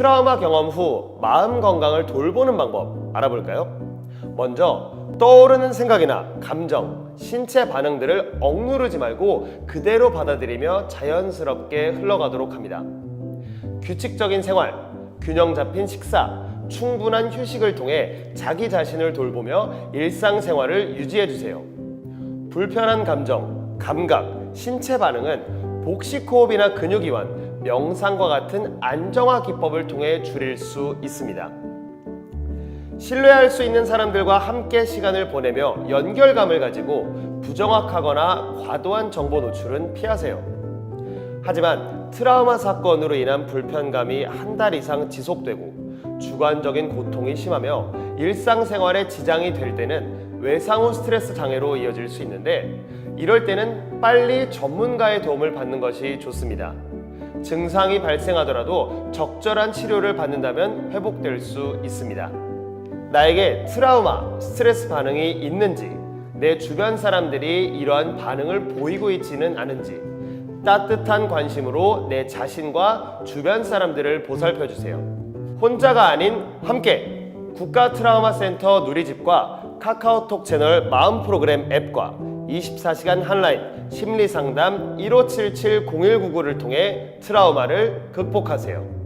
트라우마 경험 후 마음 건강을 돌보는 방법 알아볼까요? 먼저 떠오르는 생각이나 감정, 신체 반응들을 억누르지 말고 그대로 받아들이며 자연스럽게 흘러가도록 합니다. 규칙적인 생활, 균형 잡힌 식사, 충분한 휴식을 통해 자기 자신을 돌보며 일상생활을 유지해 주세요. 불편한 감정, 감각, 신체 반응은 복식 호흡이나 근육 이완, 명상과 같은 안정화 기법을 통해 줄일 수 있습니다. 신뢰할 수 있는 사람들과 함께 시간을 보내며 연결감을 가지고 부정확하거나 과도한 정보 노출은 피하세요. 하지만 트라우마 사건으로 인한 불편감이 한 달 이상 지속되고 주관적인 고통이 심하며 일상생활에 지장이 될 때는 외상 후 스트레스 장애로 이어질 수 있는데 이럴 때는 빨리 전문가의 도움을 받는 것이 좋습니다. 증상이 발생하더라도 적절한 치료를 받는다면 회복될 수 있습니다. 나에게 트라우마, 스트레스 반응이 있는지, 내 주변 사람들이 이러한 반응을 보이고 있지는 않은지, 따뜻한 관심으로 내 자신과 주변 사람들을 보살펴 주세요. 혼자가 아닌 함께 국가 트라우마 센터 누리집과 카카오톡 채널 마음 프로그램 앱과 24시간 한라인 심리 상담 1577-0199를 통해 트라우마를 극복하세요.